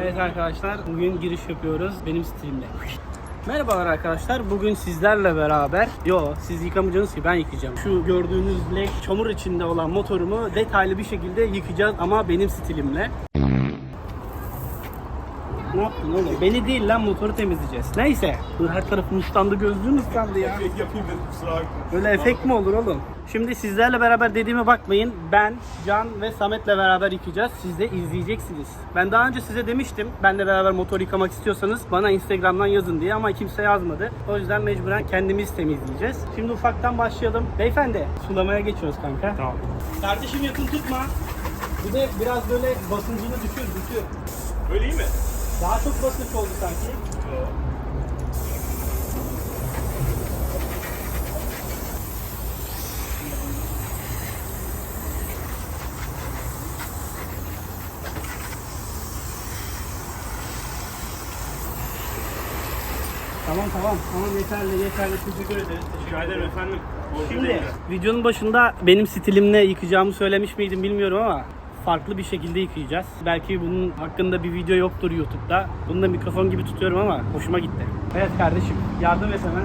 Evet arkadaşlar bugün giriş yapıyoruz benim stilimle. Merhabalar arkadaşlar. Bugün sizlerle beraber, yo siz yıkamayacaksınız ki ben yıkayacağım. Şu gördüğünüz leş çamur içinde olan motorumu detaylı bir şekilde yıkayacağız ama benim stilimle. Yaptın oğlum? Beni değil lan motoru temizleyeceğiz. Neyse. Her tarafım ıslandı gözlüğüm ıslandı ya. Yapayım dedim kusura bakma. Böyle efekt mi olur oğlum? Şimdi sizlerle beraber dediğime bakmayın. Ben, Can ve Samet'le beraber yıkayacağız. Siz de izleyeceksiniz. Ben daha önce size demiştim. Benle beraber motor yıkamak istiyorsanız bana Instagram'dan yazın diye ama kimse yazmadı. O yüzden mecburen kendimiz temizleyeceğiz. Şimdi ufaktan başlayalım. Beyefendi, sulamaya geçiyoruz kanka. Tamam. Kardeşim yakın tutma. Bir de biraz böyle basıncını düşür, düşür. Böyle iyi mi? Daha çok basınç oldu sanki. Tamam tamam tamam yeterli yeterli teşekkür ederiz. Rica ederim efendim. Şimdi videonun başında benim stilimle yıkayacağımı söylemiş miydim bilmiyorum ama farklı bir şekilde yıkayacağız. Belki bunun hakkında bir video yoktur YouTube'da. Bunu da mikrofon gibi tutuyorum ama hoşuma gitti. Evet kardeşim yardım et hemen.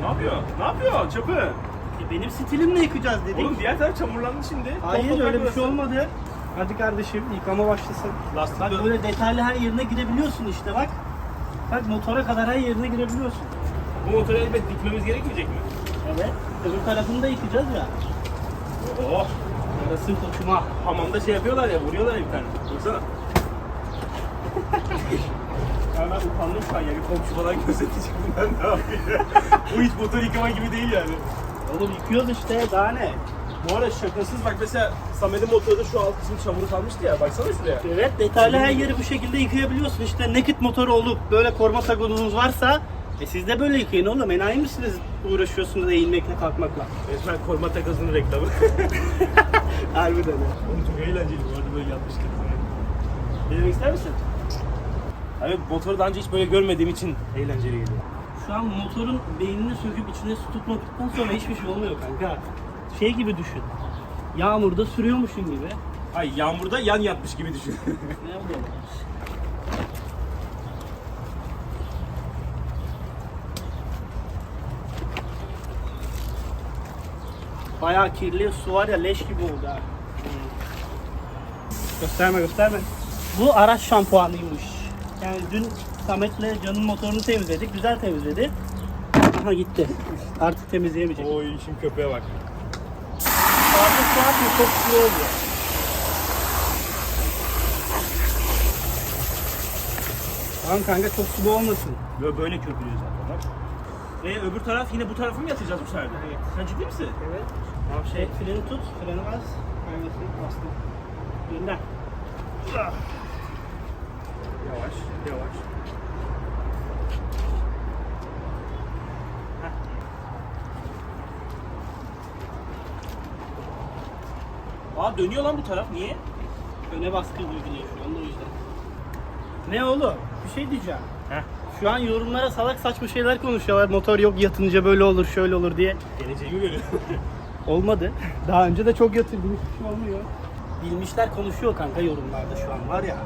Ne yapıyor? Ne yapıyor? Çöpü. E, Benim stilimle yıkayacağız dedik. Oğlum diğer taraf çamurlandı şimdi. Hayır Top öyle bir toprak şey olmadı. Hadi kardeşim yıkama başlasın. Lastik Bak böyle detaylı her yerine girebiliyorsun işte bak. Bak motora kadar her yerine girebiliyorsun. Bu motoru elbet dikmemiz gerekmeyecek mi? Evet. Öbür tarafını da yıkayacağız ya. Oh. Yarasın koçuma. Hamamda şey yapıyorlar ya, vuruyorlar ya bir tane. Baksana. ya ben utandım şu an ya. Bir komşu falan gözetecek ben ne yapayım? Bu hiç motor yıkama gibi değil yani. Oğlum yıkıyoruz işte daha ne? Bu arada şakasız bak mesela Samet'in motorda şu alt kısmı çamuru kalmıştı ya. Baksana şuraya. Evet detaylı her yeri bu şekilde yıkayabiliyorsun. İşte naked motor olup böyle koruma tagonunuz varsa e siz de böyle yıkayın oğlum. Enayi misiniz uğraşıyorsunuz eğilmekle kalkmakla? Resmen koruma takasının reklamı. Harbiden ha. Oğlum çok eğlenceli bu arada böyle yapmışlar. Denemek ister misin? Evet motoru daha önce hiç böyle görmediğim için eğlenceli geliyor. Şu an motorun beynini söküp içine su tutmadıktan sonra hiçbir şey olmuyor kanka. Şey gibi düşün. Yağmurda sürüyormuşsun gibi. Ay yağmurda yan yatmış gibi düşün. Ne oluyor? Bayağı kirli su var ya leş gibi oldu ha. Gösterme gösterme. Bu araç şampuanıymış. Yani dün Samet'le Can'ın motorunu temizledik. Güzel temizledi. Aha gitti. Artık temizleyemeyecek. Oy şimdi köpeğe bak. Artık su atmıyor. Çok sulu oluyor. Tamam kanka çok sulu olmasın. Böyle, böyle köpürüyor zaten bak. E öbür taraf yine bu tarafı mı yatacağız bu sefer de? Evet. Sen ciddi misin? Evet. Şey, freni tut, freni bas. Kaymasını bastım. Gönder. Yavaş, yavaş. Aa dönüyor lan bu taraf. Niye? Öne baskı uyguluyor şu anda o yüzden. Ne oğlum? Bir şey diyeceğim. Heh. Şu an yorumlara salak saçma şeyler konuşuyorlar. Motor yok yatınca böyle olur, şöyle olur diye. Geleceğimi görüyor. Olmadı. Daha önce de çok yatırdım. Hiçbir şey olmuyor. Bilmişler konuşuyor kanka yorumlarda şu an var ya.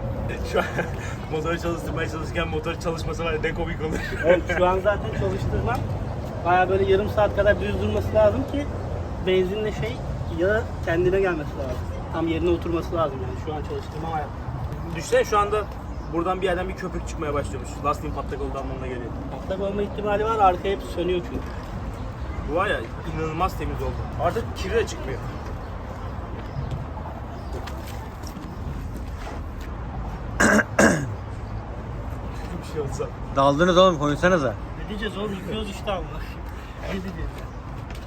Şu an motoru çalıştırmaya çalışırken motor çalışmasa var ya ne komik olur. Evet şu an zaten çalıştırmam. Baya böyle yarım saat kadar düz durması lazım ki benzinle şey ya kendine gelmesi lazım. Tam yerine oturması lazım yani şu an çalıştırmam hayat. Düşünsene şu anda buradan bir yerden bir köpük çıkmaya başlıyormuş. Lastiğin patlak olduğu anlamına geliyor. Patlak olma ihtimali var arka hep sönüyor çünkü. Bu var ya inanılmaz temiz oldu. Artık kiri de çıkmıyor. bir şey olsa. Daldınız oğlum konuşsanıza. Ne diyeceğiz oğlum yıkıyoruz işte Allah. Ne diyeceğiz?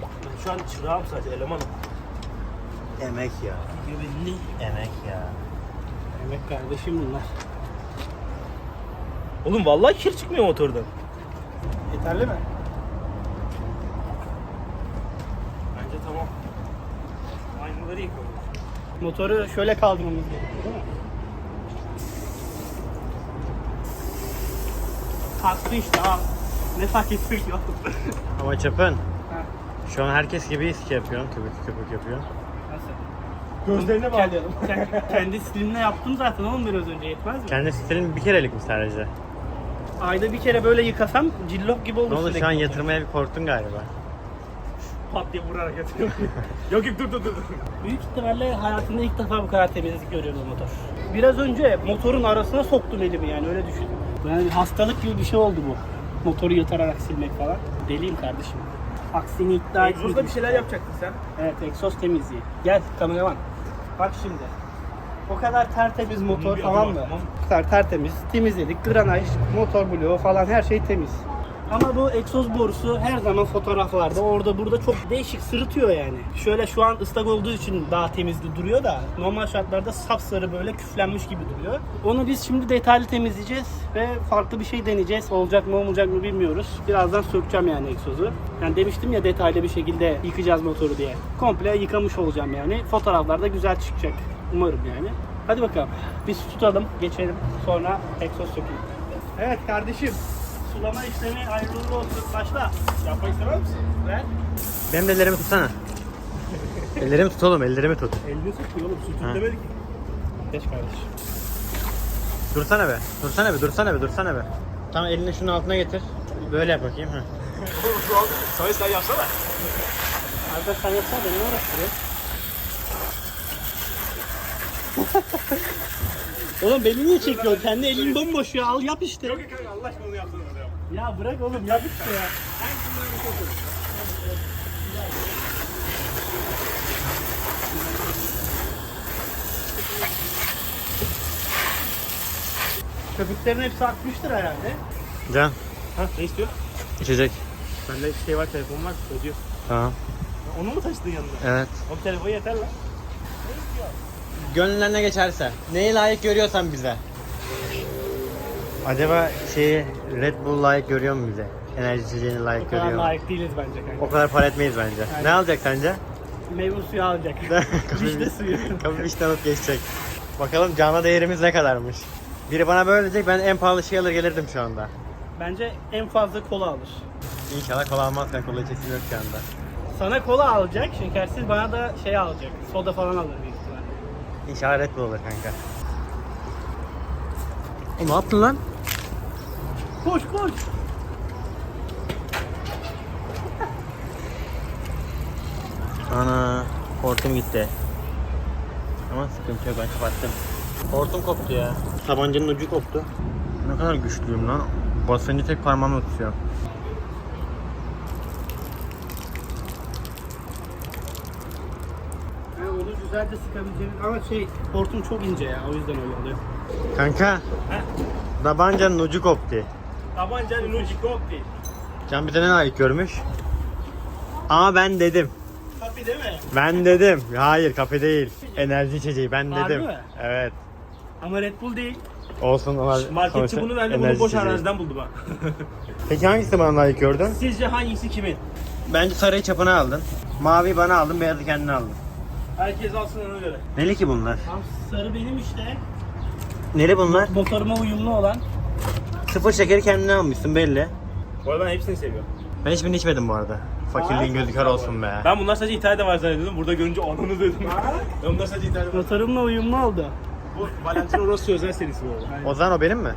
Ben şu an çırağım sadece elemanım. Emek ya. Güvenli. Emek ya. Emek kardeşim bunlar. Oğlum vallahi kir çıkmıyor motordan. Yeterli mi? Bence tamam. Aynaları yıkalım. Motoru şöyle kaldırmamız gerekiyor değil mi? Kalktı işte ha. Ne fark ettik ya. Ama çapın. Ha, Şu an herkes gibi iski yapıyorsun. Köpük köpük yapıyorsun. Nasıl? Gözlerine bağlayalım. Kendi, kendi stilimle yaptım zaten oğlum biraz önce yetmez mi? Kendi stilin bir kerelik mi sadece? Ayda bir kere böyle yıkasam cillop gibi olur. Ne oldu sürekli şu an motor. yatırmaya bir korktun galiba. Pat diye vurarak yatıyor. yok yok dur dur dur. Büyük ihtimalle hayatımda ilk defa bu kadar temizlik görüyorum motor. Biraz önce motorun arasına soktum elimi yani öyle düşün. Yani hastalık gibi bir şey oldu bu. Motoru yatararak silmek falan. Deliyim kardeşim. Aksini iddia Egzozda etmedim. bir şeyler yapacaktın sen. Evet egzoz temizliği. Gel kameraman. Bak şimdi. O kadar tertemiz motor tamam mı? O kadar tertemiz. Temizledik. Granaj, motor bloğu falan her şey temiz. Ama bu egzoz borusu her zaman fotoğraflarda orada burada çok değişik sırıtıyor yani. Şöyle şu an ıslak olduğu için daha temizli duruyor da normal şartlarda sapsarı böyle küflenmiş gibi duruyor. Onu biz şimdi detaylı temizleyeceğiz ve farklı bir şey deneyeceğiz. Olacak mı olmayacak mı bilmiyoruz. Birazdan sökeceğim yani egzozu. Yani demiştim ya detaylı bir şekilde yıkayacağız motoru diye. Komple yıkamış olacağım yani. Fotoğraflarda güzel çıkacak. Umarım yani. Hadi bakalım. Biz tutalım, geçelim. Sonra egzoz sökeyim. Evet kardeşim. Sulama işlemi uğurlu olsun. Başla. Yapmak istemez misin? Ver. Benim de ellerimi tutsana. ellerimi tut oğlum, ellerimi tut. Elini sıkıyor oğlum. Su Ha. tut demedik. Geç kardeşim. Dursana be. Dursana be, dursana be, dursana be. Tamam elini şunun altına getir. Böyle yap bakayım. An Samet sen yapsana. Arda sen yapsana beni uğraştırıyor. oğlum beni niye çekiyorsun? Kendi elin bomboş ya. Al yap işte. Yok yok Allah aşkına onu yapsana. Ya bırak oğlum yap işte ya. Köpüklerin hepsi akmıştır herhalde. Can, Ha ne istiyorsun? içecek. Bende şey var telefon var ödüyor. Tamam. Onu mu taşıdın yanında? Evet. O telefon yeter lan. Gönlünden ne geçerse. Neyi layık görüyorsan bize. Acaba şeyi Red Bull layık görüyor mu bize? Enerji içeceğini O layık kadar görüyor mu? layık değiliz bence kanka. O kadar para etmeyiz bence. Yani- Ne alacak sence? Meyve suyu alacak. Vişne suyu. Kapı vişne alıp geçecek. Bakalım cana değerimiz ne kadarmış. Biri bana böyle diyecek ben en pahalı şey alır gelirdim şu anda. Bence en fazla kola alır. İnşallah kola almazsan kola içesim yok şu anda. Sana kola alacak, şekersiz bana da şey alacak. Soda falan alır büyük ihtimalle. İnşallah Red Bull olur kanka. E, ne yaptın lan? Koş koş. Ana hortum gitti. Ama sıkıntı yok ben kapattım. Hortum koptu ya. Tabancanın ucu koptu. Ne kadar güçlüyüm lan. Basıncı tek parmağımla tutuyorum. Yani onu güzel de sıkabileceğimiz ama şey hortum çok ince ya o yüzden öyle oluyor. Kanka. Tabancanın ucu koptu. Tabancanın ucu yok değil. Can bir de ne layık görmüş? Ama ben dedim. Tabii değil mi? Ben dedim. Hayır kafe değil. Enerji içeceği ben Harbi dedim. mi? Evet. Ama Red Bull değil. Olsun ama Marketçi sonuçta bunu bence bunu enerji boş içeceği. araziden buldu bak. Peki hangisi bana layık gördün? Sizce hangisi kimin? Bence sarıyı çapına aldın. Mavi bana aldın, beyazı kendine aldın. Herkes alsın ona göre. Neli ki bunlar? Tam sarı benim işte. Neli bunlar? Motoruma uyumlu olan. Sıfır şekeri kendine almışsın belli. Bu arada ben hepsini seviyorum. Ben hiçbirini içmedim bu arada. Fakirliğin gözü kör olsun be. Ben bunlar sadece İtalya'da var zannediyordum. Burada görünce ananı dedim. ben bunlar sadece İtalya'da var. Motorumla uyumlu oldu. Bu Valentino Rossi özel serisi bu arada. O zaman o benim mi?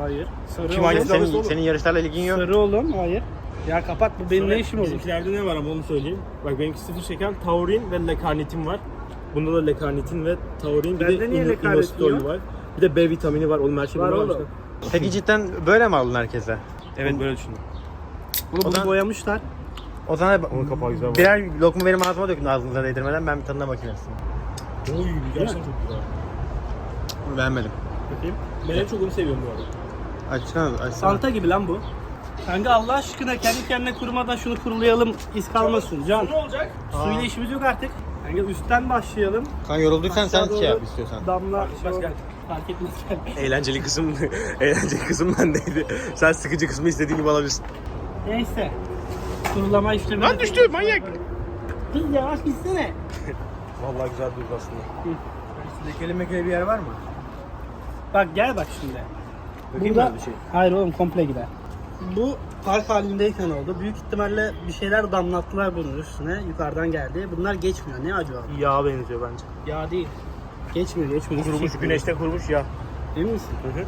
Hayır. Sarı Kim oğlum. hangisi? Sarı Senin, senin yarışlarla ilgin yok. Sarı oğlum. Hayır. Ya kapat bu benim Sonra ne işim olur? Bizimkilerde ne var ama onu söyleyeyim. Bak benimki sıfır şeker, taurin ve lekarnitin var. Bunda da lekarnitin ve taurin bir Bende de niye lekarnitin inositol yok? var. Bir de B vitamini var. Oğlum her şey Var burada oğlum. işte. Peki cidden böyle mi aldın herkese? Evet böyle düşündüm. Bunu, bunu zaman- boyamışlar. O zaman Onun kapağı güzel. birer lokma benim ağzıma dökün ağzınıza değdirmeden ben bir tadına bakayım aslında. Oy gerçekten çok güzel. Beğenmedim. Bakayım. Ben en çok onu seviyorum bu arada. Açsana, açsana. Fanta gibi lan bu. Kanka Allah aşkına kendi kendine kurumadan şunu kurulayalım iz kalmasın Can. Ne olacak? Suyla işimiz yok artık. Kanka üstten başlayalım. Kan yorulduysan sen Aşağı şey yap istiyorsan. Damla şey gel. olur. Fark etmez. Eğlenceli kısım, eğlenceli kısım bendeydi. Sen sıkıcı kısmı istediğin gibi alabilirsin. Neyse. Kurulama işlemi. Lan düştü, manyak. Kız yavaş gitsene. Vallahi güzel durdu aslında. Lekeli mekeli bir yer var mı? Bak gel bak şimdi. Bakayım Burada... bir şey. Hayır oğlum komple gider. Bu park halindeyken oldu. Büyük ihtimalle bir şeyler damlattılar bunun üstüne. Yukarıdan geldi. Bunlar geçmiyor. Ne acaba? Yağa benziyor bence. Ya değil. Geçmiyor, geçmiyor. Hiçbir Kurumuş, şey güneşte kurumuş ya. Emin misin? Hı hı.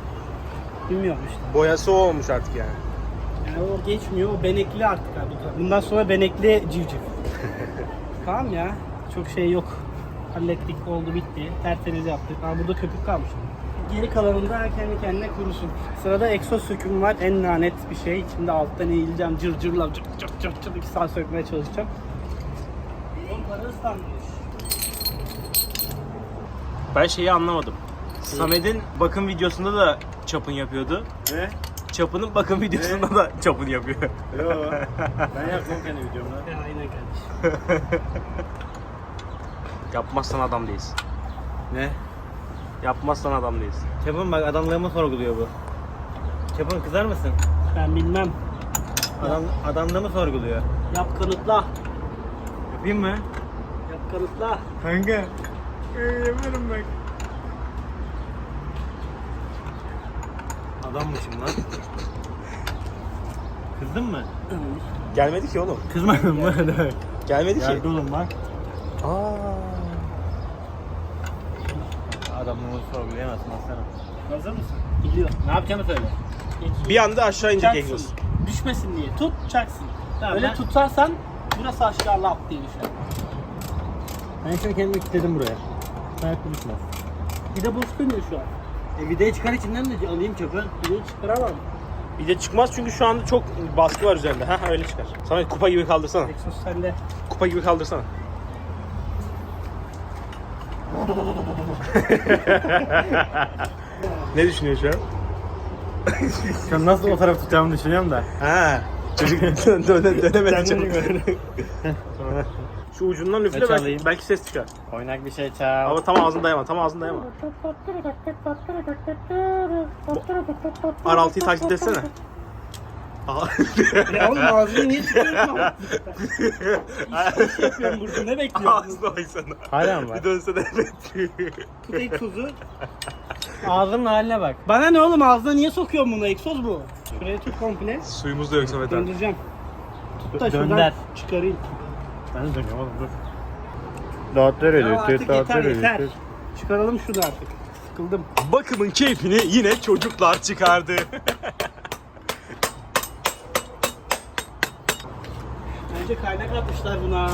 Bilmiyorum işte. Boyası o olmuş artık yani. Yani o geçmiyor. O benekli artık abi. Bundan sonra benekli civciv. tamam ya. Çok şey yok. Hallettik, oldu, bitti. Tertemiz yaptık. Aa, burada köpük kalmış. Geri kalanında kendi kendine kurusun. Sırada egzoz sökümü var. En lanet bir şey. Şimdi alttan eğileceğim. Cır cırla cır cır cır cır. iki saat sökmeye çalışacağım. Oğlum para ıslanmış. Ben şeyi anlamadım. Samet'in bakım videosunda da çapın yapıyordu. Ne? Çapının bakım videosunda da çapın yapıyor. Yo. ben yapmam kendi videomda. Ya aynen kardeşim. Yapmazsan adam değilsin. Ne? Yapmazsan adam değilsin. Çapın bak adamlığımı sorguluyor bu. Çapın kızar mısın? Ben bilmem. Adam adamlığımı sorguluyor. Yap kanıtla. Yapayım mı? Yap kanıtla. Kanka. Yapıyorum bak. Adammışım lan. Kızdın mı? Gelmedi ki oğlum. Kızmadın mı? Gelmedi ki. Geldi oğlum bak. Aa. Adamlığımı sorgulayamazsın aslanım. Hazır mısın? Gidiyor. Ne yapacağımı söyle. Bir anda aşağı inecek egzoz. Çaksın. Düşmesin diye. Tut, çaksın. Tamam, Öyle ben- tutarsan burası aşağı lap diye düşer. Ben an kendimi kilitledim buraya. Ayakta düşmez. Bir de boş dönüyor şu an. E vidayı çıkar içinden de alayım çöpü. Bir de çıkaramam. Bir de çıkmaz çünkü şu anda çok baskı var üzerinde. Ha öyle çıkar. Samet kupa gibi kaldırsana. Exos sende. Kupa gibi kaldırsana. ne düşünüyor şu an? Şu an nasıl o tarafı tutacağımı düşünüyorum da. Ha. Çocuk dön, döne, dönemedi de Şu ucundan üfle belki, belki ses çıkar. Oynak bir şey çal. Ama tam ağzını dayama, tam ağzını dayama. R6'yı taklit etsene. Aha. Ya oğlum ağzını niye çıkarıyorsun? İş iş yapıyorum burada. Ne bekliyorsun? Ağzına baksana. Hala mı var? Bir dönsene evet. Tut egzozu. Ağzının haline bak. Bana ne oğlum ağzına niye sokuyorsun bunu? Egzoz bu. Şuraya tut komple. Suyumuz da yok Samet abi. Döndüreceğim. Tut da şuradan Dönder. çıkarayım. Ben de dönüyorum oğlum dur. Dağıtlar Ya artık yeter yeter. Çıkaralım şunu artık. Sıkıldım. Bakımın keyfini yine çocuklar çıkardı. Bence kaynak atmışlar buna.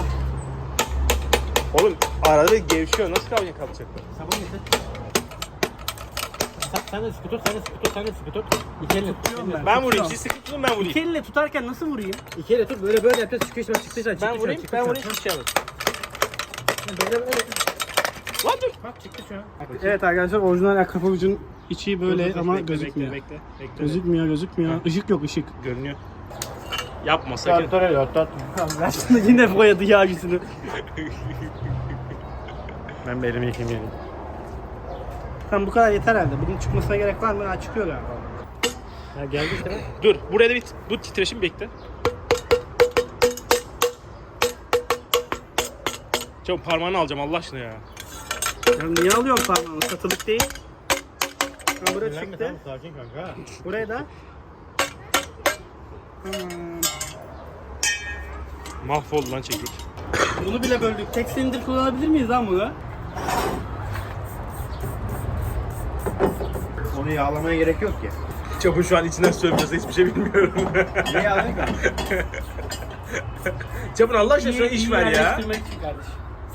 Oğlum arada gevşiyor. Nasıl kavga kalacak bu? Sabun getir. Sen, sen de sıkı tut, sen de sıkı tut, sen de sıkı tut. İki elle tut. Ben. Ben vurayım. Siz sıkı tutun ben vurayım. İki elle tutarken nasıl vurayım? İki elle tut, böyle böyle yapacağız. Çıkış var, çıkış var, Ben vurayım. Ben vurayım. Hiç şey yapmaz. Böyle böyle. Lan dur. Bak çıktı şu an. Evet arkadaşlar orijinal ayakkabıcın içi böyle Dur, dur, dur, ama bekle, gözükmüyor. Bekle, bekle, bekle. Gözükmüyor gözükmüyor. Işık yok ışık. Görünüyor. Yapma sakın. Dağıtlar öyle, dağıtlar. Yine boyadı yağ yüzünü. Ben bir elimi yıkayayım. Tamam bu kadar yeter herhalde. Bunun çıkmasına gerek var mı? Ha çıkıyor galiba. Ha geldi işte. Dur. Buraya da bir bu titreşim bekle. Çabuk parmağını alacağım Allah aşkına ya. Ya niye alıyorsun parmağını? Satılık değil. Ha buraya çıktı. tamam, sakin kanka. Buraya da. Tamam. Mahvoldu lan çekik. Bunu bile böldük. Tek silindir kullanabilir miyiz lan bunu? Onu yağlamaya gerek yok ki. Çapın şu an içinden sövmüyorsa hiçbir şey bilmiyorum. Niye yağlayın ki? Çapın Allah aşkına şuna iş ver ya. yerleştirmek için kardeşim.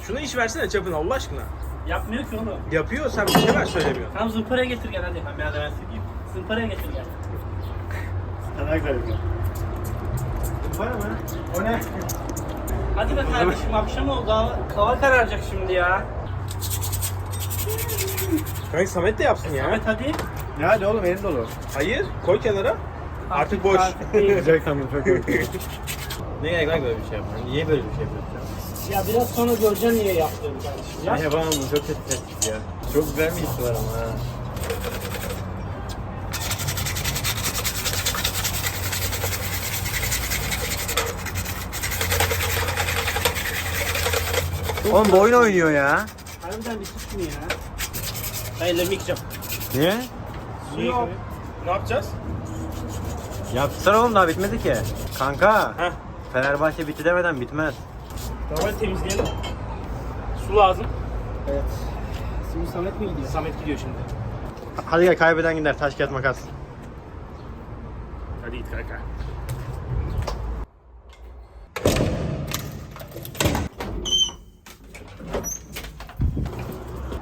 Şuna iş versene Çapın Allah aşkına. Yapmıyor ki onu. Yapıyor sen bir şey ver söylemiyor. Tamam zımparaya getir gel hadi. Ben bir ben sıkayım. Zımparaya getir gel. Sana garip. Var mı? O ne? Hadi be kardeşim akşam oldu. Hava, hava kararacak şimdi ya. Kanka Samet de yapsın ya. Evet hadi. Ne hadi oğlum elin dolu. Hayır koy kenara. Artık boş. Güzel sandım çok iyi. ne gerek var böyle bir şey yapmaya? Niye böyle bir şey yapıyorsun? ya biraz sonra göreceksin niye yaptığını kardeşim. Ya. yapamam bunu çok kötü ya. Çok güzel bir hissi var ama ha. Oğlum bu oyun oynuyor ya. Harbiden bir şunu ya. Ben ellerimi yıkayacağım. Niye? Su yok. Ne yapacağız? Yapsana oğlum daha bitmedi ki. Kanka. Heh. Fenerbahçe bitti demeden bitmez. Normal temizleyelim. Su lazım. Evet. Şimdi Samet mi gidiyor? Samet gidiyor şimdi. Hadi gel kaybeden gider taş kağıt makas. Hadi git kanka.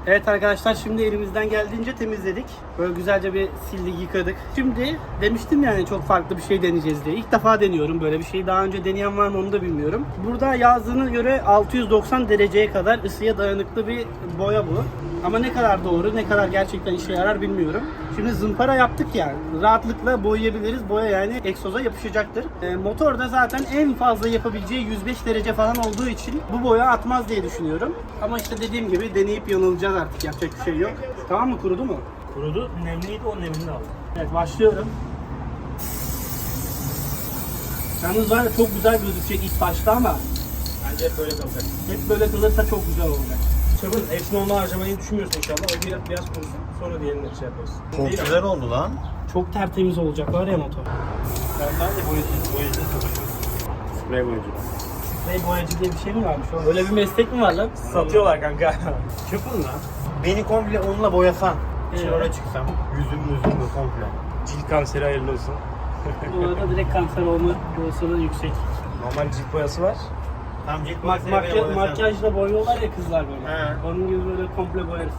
Evet arkadaşlar şimdi elimizden geldiğince temizledik. Böyle güzelce bir sildik yıkadık. Şimdi demiştim yani çok farklı bir şey deneyeceğiz diye. İlk defa deniyorum böyle bir şeyi. Daha önce deneyen var mı onu da bilmiyorum. Burada yazdığına göre 690 dereceye kadar ısıya dayanıklı bir boya bu. Ama ne kadar doğru, ne kadar gerçekten işe yarar bilmiyorum. Şimdi zımpara yaptık yani. Rahatlıkla boyayabiliriz. Boya yani egzoza yapışacaktır. E, motor da zaten en fazla yapabileceği 105 derece falan olduğu için bu boya atmaz diye düşünüyorum. Ama işte dediğim gibi deneyip yanılacağız artık. Yapacak bir şey yok. Tamam mı? Kurudu mu? Kurudu, nemliydi o nemini aldı. Evet başlıyorum. Yalnız var ya çok güzel gözükecek ilk başta ama Bence hep böyle kalacak. hep böyle kalırsa çok güzel olacak. Çabuk hepsini onunla harcamayı düşünmüyorsun inşallah. O biraz, biraz kurusun. Sonra diğerini şey yaparız. Çok Değil güzel oldu lan. Çok tertemiz olacak var ya motor. Ben daha boyacı, boyacı çalışıyorum. Sprey boyacı. Sprey boyacı diye bir şey mi varmış? Öyle bir meslek mi var lan? Satıyorlar kanka. Çöpün lan. Beni komple onunla boyasan. Şimdi Evet. oraya çıksam. Yüzüm yüzüm bu komple. Cilt kanseri hayırlı olsun. Bu arada direkt kanser olma olasılığı yüksek. Normal cilt boyası var. Tam cilt Mak beni makyaj, makyajla boyuyorlar ya kızlar böyle. He. Onun gibi böyle komple boyarız.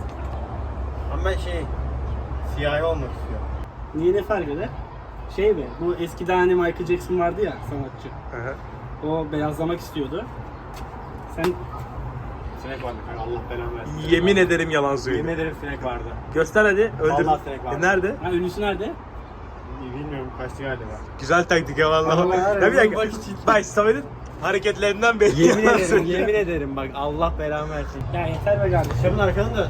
Ama ben şey siyahi olmak istiyorum. Niye ne fark eder? Şey mi? Bu eskiden hani Michael Jackson vardı ya sanatçı. O beyazlamak istiyordu. Sen Sinek vardı kanka Allah belamı versin. Yemin ederim yalan söylüyor. Yemin ederim sinek vardı. Göster hadi. Öldür. Vallahi sinek var. E, nerede? ha, ünlüsü nerede? Bilmiyorum kaçtı galiba. Güzel taktik ya vallahi. Vallahi Ya bir dakika. bak Bak Samet'in hareketlerinden belli. Yemin yalan ederim, söylüyor. yemin ederim bak Allah belamı versin. Ya yeter be kardeşim. Çapın arkanı dön.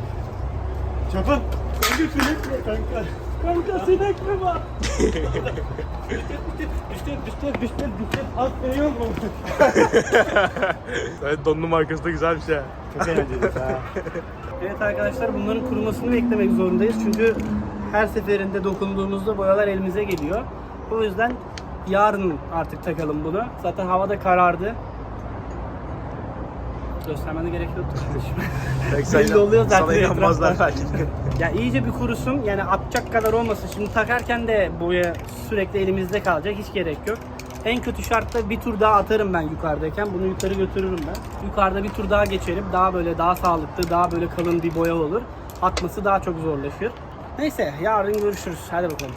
Çapın. Kanka sinek mi kanka? Kanka sinek mi var? düştü düştü düştü düştü. Az veriyor mu? Evet donlu markası da güzel bir şey. Çok eğlenceli ha. Evet arkadaşlar bunların kurumasını beklemek zorundayız çünkü her seferinde dokunduğumuzda boyalar elimize geliyor. O yüzden yarın artık takalım bunu. Zaten hava da karardı. Göstermene gerek yoktu kardeşim. Belli oluyor zaten Sana inanmazlar belki. ya iyice bir kurusun yani atacak kadar olmasın. Şimdi takarken de boya sürekli elimizde kalacak hiç gerek yok. En kötü şartta bir tur daha atarım ben yukarıdayken. Bunu yukarı götürürüm ben. Yukarıda bir tur daha geçerim. Daha böyle daha sağlıklı, daha böyle kalın bir boya olur. Atması daha çok zorlaşır. Neyse yarın görüşürüz. Hadi bakalım.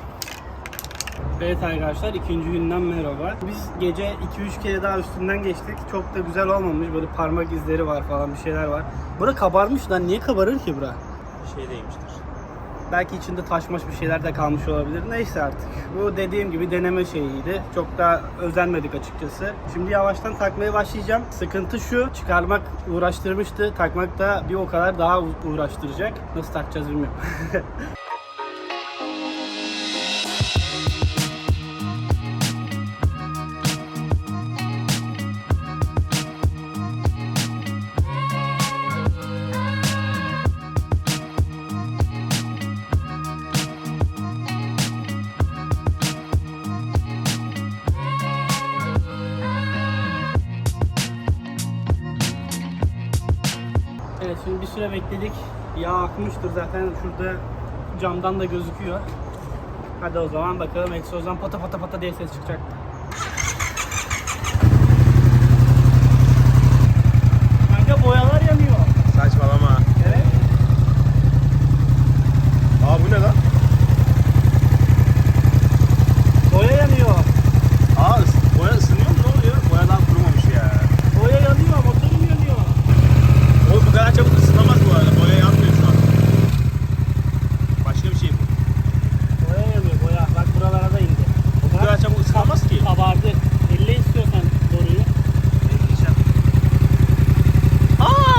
Evet arkadaşlar ikinci günden merhaba. Biz gece 2-3 kere daha üstünden geçtik. Çok da güzel olmamış. Böyle parmak izleri var falan bir şeyler var. Bura kabarmış lan. Niye kabarır ki bura? Şey değmiştir. Belki içinde taşmış bir şeyler de kalmış olabilir. Neyse artık. Bu dediğim gibi deneme şeyiydi. Çok da özenmedik açıkçası. Şimdi yavaştan takmaya başlayacağım. Sıkıntı şu. Çıkarmak uğraştırmıştı. Takmak da bir o kadar daha uğraştıracak. Nasıl takacağız bilmiyorum. Süre bekledik. Yağ akmıştır zaten şurada camdan da gözüküyor. Hadi o zaman bakalım egzozdan pata pata pata diye ses çıkacak. Kanka boyalar yanıyor. Saçmalama. Evet. Aa bu ne lan? Boya yanıyor. Aa ıs- boya ısınıyor mu? Ne oluyor? Boya daha kurumamış ya. Boya yanıyor. Motorum yanıyor. Oğlum bu kadar çabuk ısınamaz bu arada. Boya yanmıyor şu an. Başka bir şey bu. Boya yanıyor boya. Bak buralara da indi. Bu kadar çabuk ısınamaz ki. Kabardı. Elle istiyorsan boruyu. Aa!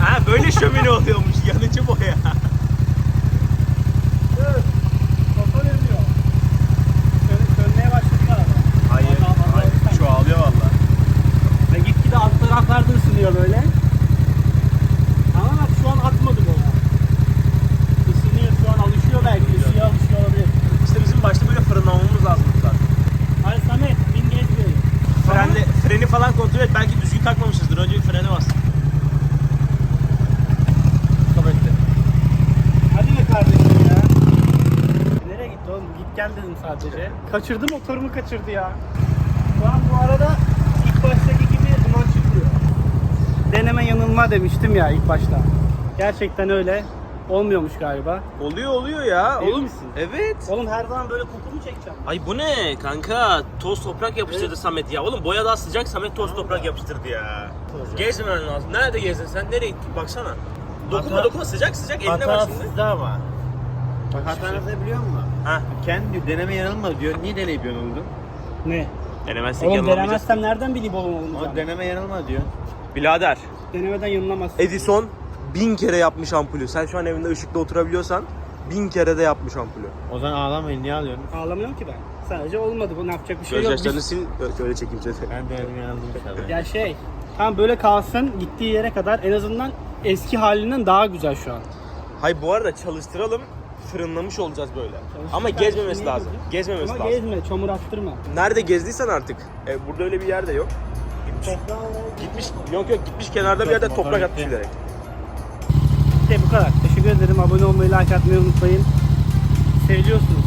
Ha Sıracı frene bas. Çok etti. Hadi be kardeşim ya. Nereye gitti oğlum? Git gel sadece. Kaçırdı motorumu kaçırdı ya. Şu an bu arada ilk baştaki gibi duman çıkıyor. Deneme yanılma demiştim ya ilk başta. Gerçekten öyle. Olmuyormuş galiba. Oluyor oluyor ya. Emin Oğlum misin? evet. Oğlum her zaman böyle koku mu çekeceğim? Ay bu ne kanka? Toz toprak yapıştırdı Samet ya. Oğlum boya daha sıcak Samet toz toprak yapıştırdı ya. Gezmemen lazım. Nerede gezdin sen? Nereye gittin? Baksana. Dokunma Hata- dokunma sıcak sıcak eline bak şimdi. Hatasızdı ama. Bak hata nasıl biliyor musun? Ha. Kendi diyor deneme yanılma diyor. Niye deneyip yanıldın? Ne? Denemezsek Oğlum yanılamayacağız. denemezsem nereden bileyim oğlum deneme yanılma diyor. Birader. Denemeden yanılamazsın. Edison bin kere yapmış ampulü. Sen şu an evinde ışıkta oturabiliyorsan bin kere de yapmış ampulü. O zaman ağlamayın niye ağlıyorsun? Ağlamıyorum ki ben. Sadece olmadı. Bu ne yapacak bir şey yok. Gözyaşlarını Biz- sil. ö- Öyle çekeyim seni. Ben deneme yanıldım inşallah. Ya şey, tam böyle kalsın gittiği yere kadar en azından eski halinden daha güzel şu an. Hayır bu arada çalıştıralım. Fırınlamış olacağız böyle. Ama Çalışırken gezmemesi lazım. gezeceğim? Gezmemesi Ama lazım. gezme, çamur attırma. Nerede gezdiysen artık. E, burada öyle bir yer de yok. Gitmiş. Gitmiş. Yok yok gitmiş kenarda bir yerde toprak atmış bilerek. İşte bu kadar. Teşekkür ederim. Abone olmayı, like atmayı unutmayın. Seviyorsunuz.